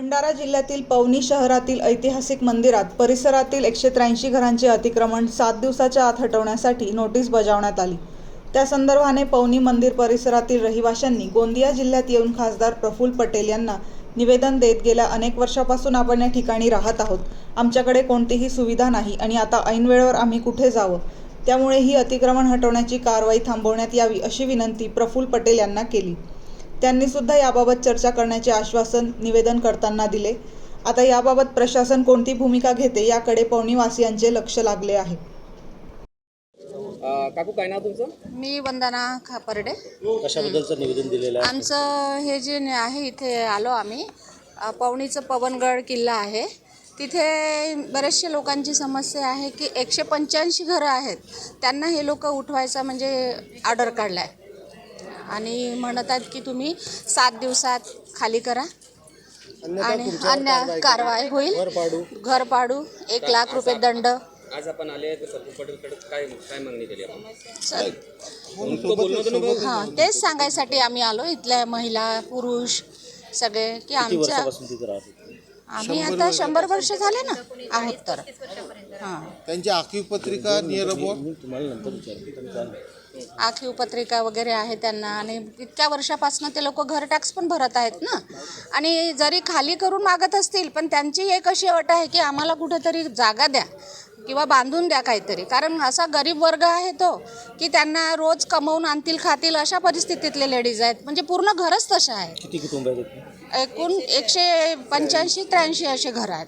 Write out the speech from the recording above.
भंडारा जिल्ह्यातील पवनी शहरातील ऐतिहासिक मंदिरात परिसरातील एकशे त्र्याऐंशी घरांचे अतिक्रमण सात दिवसाच्या आत हटवण्यासाठी नोटीस बजावण्यात आली. त्या संदर्भाने पवनी मंदिर परिसरातील रहिवाशांनी गोंदिया जिल्ह्यात येऊन खासदार प्रफुल्ल पटेल यांना निवेदन देत गेल्या अनेक वर्षापासून आपण या ठिकाणी राहत आहोत. आमच्याकडे कोणतीही सुविधा नाही आणि आता ऐनवेळेवर आम्ही कुठे जावं? त्यामुळे ही अतिक्रमण हटवण्याची कारवाई थांबवण्यात यावी अशी विनंती प्रफुल्ल पटेल यांना केली. त्यांनी सुद्धा याबाबत चर्चा करण्याचे आश्वासन निवेदन करताना दिले. आता याबाबत प्रशासन कोणती भूमिका घेते याकडे पवनीवासियांचे लक्ष लागले आहे. काकू काय नाव तुमचं? मी वंदना खापर्डे. कशाबद्दलचं निवेदन दिलेलं आहे? आमचं हे जे न- आहे इथे आलो आम्ही. पवनीचं पवनगड किल्ला आहे. तिथे बरेचशे लोकांची समस्या आहे की एकशे पंच्याऐंशी घरं आहेत. त्यांना हे लोक उठवायचा म्हणजे ऑर्डर काढला आहे आणि म्हणत आहेत की तुम्ही सात दिवसात खाली करा. आणि अन्य कारवाई होईल. घर पाडू. एक लाख रुपये दंड. आज आपण आले काय काय मागणी केली आपण? हां तेच सांगायसाठी आम्ही आलो. इथल्या महिला पुरुष सगळे की आमच्या आम्ही आता शंभर वर्ष झाले ना आहोत तर. हां. त्यांची आखीव पत्रिका नियर. आखीव पत्रिका वगैरे आहे त्यांना आणि इतक्या वर्षापासून ते लोक घर टॅक्स पण भरत आहेत ना. आणि जरी खाली करून मागत असतील पण त्यांची एक अशी अट आहे की आम्हाला कुठेतरी जागा द्या किंवा बांधून द्या काहीतरी. कारण असा गरीब वर्ग आहे तो की त्यांना रोज कमवून आणतील खातील अशा परिस्थितीतले लेडीज आहेत. म्हणजे पूर्ण घरच तसं आहे. किती कुटुंब आहेत? एकूण एकशे पंच्याऐंशी त्र्याऐंशी असे घर आहेत.